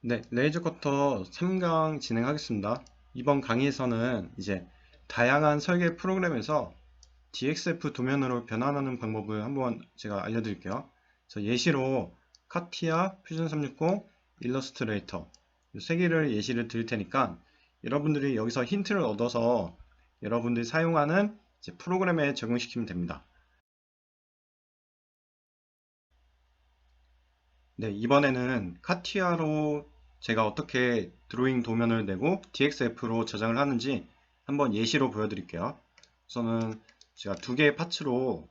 네, 레이저 커터 3강 진행하겠습니다. 이번 강의에서는 이제 다양한 설계 프로그램에서 DXF 도면으로 변환하는 방법을 한번 제가 알려드릴게요. 그래서 예시로 카티아, 퓨전 360, 일러스트레이터 이세 개를 예시를 드릴 테니까 여러분들이 여기서 힌트를 얻어서 여러분들이 사용하는 프로그램에 적용시키면 됩니다. 네, 이번에는 카티아로 제가 어떻게 드로잉 도면을 내고 DXF로 저장을 하는지 한번 예시로 보여드릴게요. 우선은 제가 두 개의 파츠로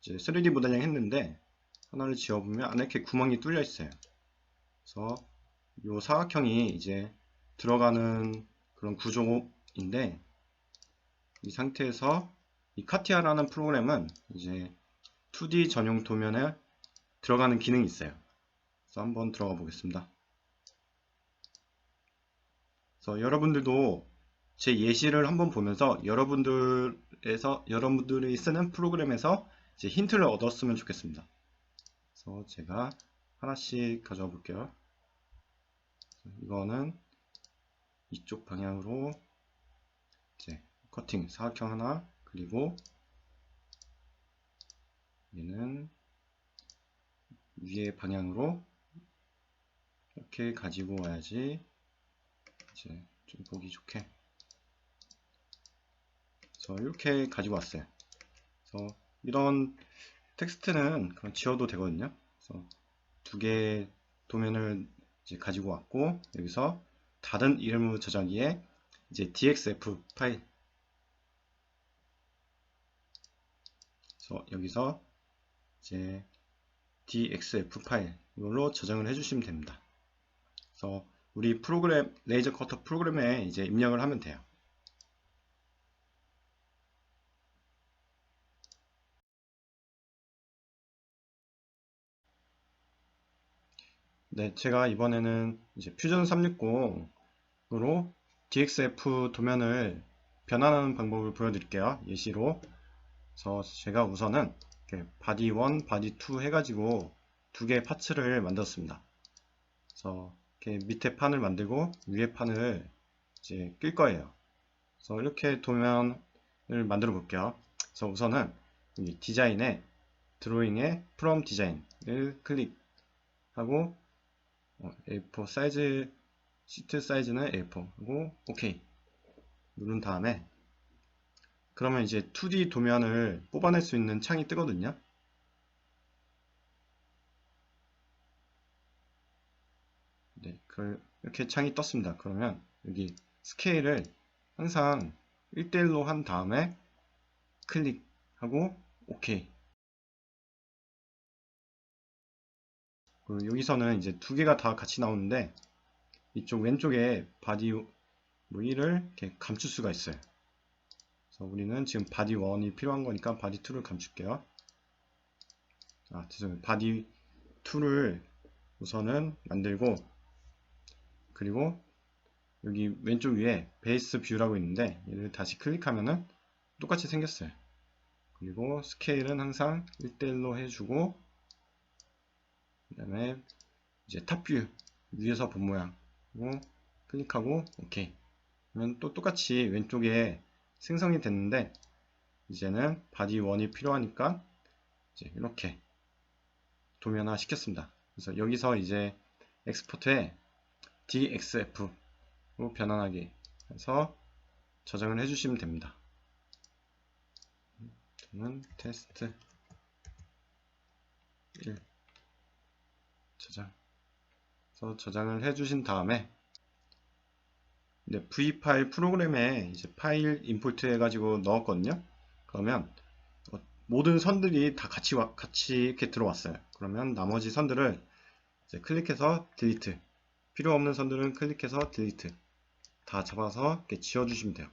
이제 3D 모델링 했는데 하나를 지워보면 안에 이렇게 구멍이 뚫려 있어요. 그래서 이 사각형이 이제 들어가는 그런 구조인데 이 상태에서 이 카티아라는 프로그램은 이제 2D 전용 도면에 들어가는 기능이 있어요. 그래서 한번 들어가 보겠습니다. 그래서 여러분들도 제 예시를 한번 보면서 여러분들에서 여러분들이 쓰는 프로그램에서 이제 힌트를 얻었으면 좋겠습니다. 그래서 제가 하나씩 가져와 볼게요. 이거는 이쪽 방향으로 이제 커팅 사각형 하나 그리고 얘는 위의 방향으로 이렇게 가지고 와야지 이제 좀 보기 좋게. 그래서 이렇게 가지고 왔어요. 그래서 이런 텍스트는 그냥 지워도 되거든요. 그래서 두 개의 도면을 이제 가지고 왔고 여기서 다른 이름으로 저장기에 이제 dxf 파일. 그래서 여기서 이제 dxf 파일 이걸로 저장을 해주시면 됩니다. 그래서 우리 프로그램 레이저 커터 프로그램에 이제 입력을 하면 돼요. 네, 제가 이번에는 이제 퓨전 360으로 DXF 도면을 변환하는 방법을 보여드릴게요. 예시로. 그래서 제가 우선은 바디 1, 바디 2 해가지고 두 개의 파츠를 만들었습니다. 그래서 이렇게 밑에 판을 만들고 위에 판을 이제 끌 거예요. 그래서 이렇게 도면을 만들어 볼게요. 그래서 우선은 디자인에 드로잉에 프롬 디자인을 클릭하고 A4 사이즈 시트 사이즈는 A4 하고 OK 누른 다음에 그러면 이제 2D 도면을 뽑아낼 수 있는 창이 뜨거든요. 네, 이렇게 창이 떴습니다. 그러면 여기 스케일을 항상 1대1로 한 다음에 클릭하고 OK 여기서는 이제 두 개가 다 같이 나오는데 이쪽 왼쪽에 바디 위를 이렇게 감출 수가 있어요. 그래서 우리는 지금 바디 1이 필요한 거니까 바디 2를 감출게요. 아, 죄송해요. 바디 2를 우선은 만들고 그리고 여기 왼쪽 위에 베이스 뷰라고 있는데 얘를 다시 클릭하면은 똑같이 생겼어요. 그리고 스케일은 항상 1대1로 해주고 그 다음에 이제 탑뷰 위에서 본 모양 클릭하고 오케이 그러면 또 똑같이 왼쪽에 생성이 됐는데 이제는 바디 1이 필요하니까 이제 이렇게 도면화 시켰습니다 그래서 여기서 이제 엑스포트에 DXF로 변환하게 해서 저장을 해주시면 됩니다 저는 테스트 1 저장. 그래서 저장을 해주신 다음에 네, V 파일 프로그램에 이제 파일 임포트 해가지고 넣었거든요. 그러면 어, 모든 선들이 다 같이 와, 같이 이렇게 들어왔어요. 그러면 나머지 선들을 이제 클릭해서 딜리트. 필요 없는 선들은 클릭해서 딜리트. 다 잡아서 이렇게 지워주시면 돼요.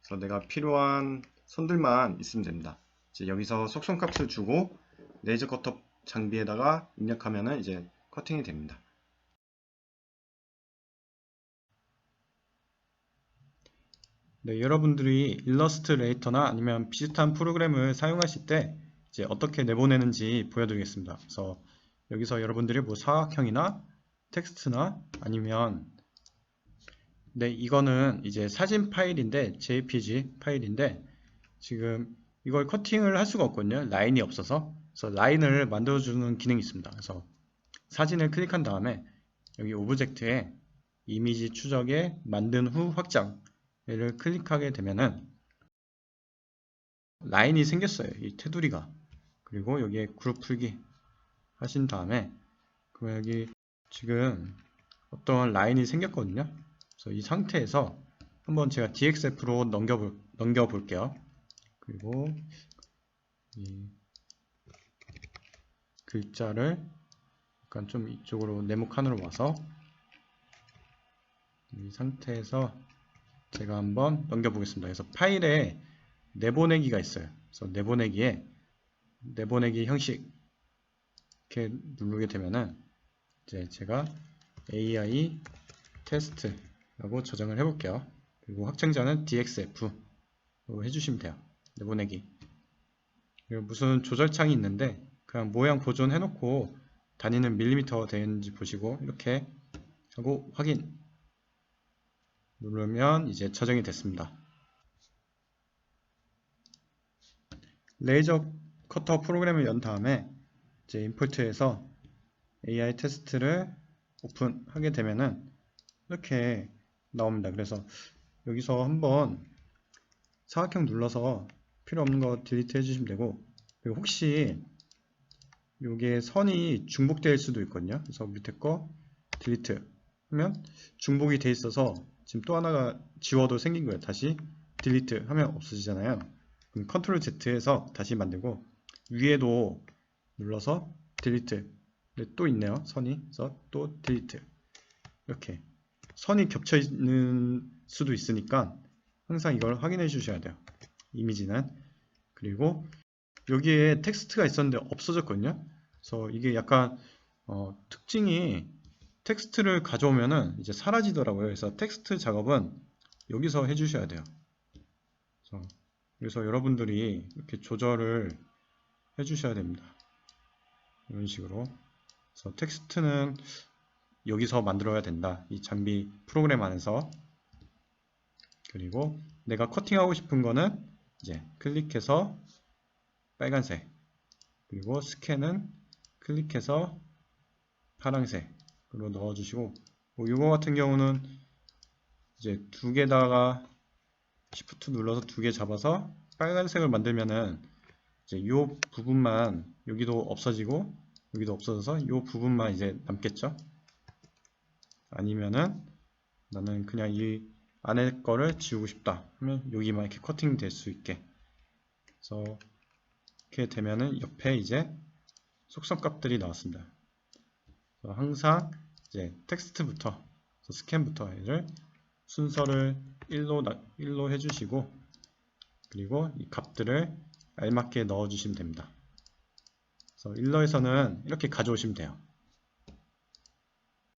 그래서 내가 필요한 선들만 있으면 됩니다. 이제 여기서 속성 값을 주고 레이저 커터 장비에다가 입력하면 이제 커팅이 됩니다. 네, 여러분들이 일러스트레이터나 아니면 비슷한 프로그램을 사용하실 때 이제 어떻게 내보내는지 보여드리겠습니다. 그래서 여기서 여러분들이 뭐 사각형이나 텍스트나 아니면 네 이거는 이제 사진 파일인데 jpg 파일인데 지금 이걸 커팅을 할 수가 없거든요. 라인이 없어서. 그래서 라인을 만들어주는 기능이 있습니다. 그래서 사진을 클릭한 다음에 여기 오브젝트에 이미지 추적에 만든 후 확장 얘를 클릭하게 되면은 라인이 생겼어요. 이 테두리가. 그리고 여기에 그룹 풀기 하신 다음에 그럼 여기 지금 어떤 라인이 생겼거든요. 그래서 이 상태에서 한번 제가 DXF로 넘겨볼, 넘겨볼게요. 그리고 이 글자를 약간 좀 이쪽으로 네모 칸으로 와서 이 상태에서 제가 한번 넘겨보겠습니다. 그래서 파일에 내보내기가 있어요. 그래서 내보내기에 내보내기 형식 이렇게 누르게 되면은 이제 제가 AI 테스트라고 저장을 해볼게요. 그리고 확장자는 DXF로 해주시면 돼요. 내보내기. 그리고 무슨 조절창이 있는데 그냥 모양 보존해놓고 단위는 밀리미터 되는지 보시고 이렇게 하고 확인 누르면 이제 저장이 됐습니다. 레이저 커터 프로그램을 연 다음에 이제 임포트에서 AI 테스트를 오픈하게 되면은 이렇게 나옵니다. 그래서 여기서 한번 사각형 눌러서 필요 없는 거 딜리트 해주시면 되고 그리고 혹시 이게 선이 중복될 수도 있거든요. 그래서 밑에 거 딜리트 하면 중복이 돼 있어서 지금 또 하나가 지워도 생긴 거예요. 다시 딜리트 하면 없어지잖아요. 그럼 컨트롤 Z에서 다시 만들고 위에도 눌러서 딜리트 또 있네요. 선이. 그래서 또 딜리트 이렇게. 선이 겹쳐 있는 수도 있으니까 항상 이걸 확인해 주셔야 돼요. 이미지는. 그리고 여기에 텍스트가 있었는데 없어졌거든요. 그래서 이게 약간 어, 특징이 텍스트를 가져오면은 이제 사라지더라고요. 그래서 텍스트 작업은 여기서 해 주셔야 돼요. 그래서, 그래서 여러분들이 이렇게 조절을 해 주셔야 됩니다. 이런 식으로 그래서 텍스트는 여기서 만들어야 된다. 이 장비 프로그램 안에서. 그리고 내가 커팅하고 싶은 거는 이제 클릭해서 빨간색. 그리고 스캔은 클릭해서 파란색으로 넣어주시고 뭐 이거 같은 경우는 이제 두 개다가 Shift 눌러서 두 개 잡아서 빨간색을 만들면은 이제 이 부분만 여기도 없어지고 여기도 없어져서 이 부분만 이제 남겠죠? 아니면은 나는 그냥 이 안에 거를 지우고 싶다 하면 여기만 이렇게 커팅 될 수 있게. 그래서 이렇게 되면은 옆에 이제 속성 값들이 나왔습니다. 항상 이제 텍스트부터 스캔부터 얘를 순서를 1로, 1로 해주시고 그리고 이 값들을 알맞게 넣어주시면 됩니다. 그래서 일러에서는 이렇게 가져오시면 돼요.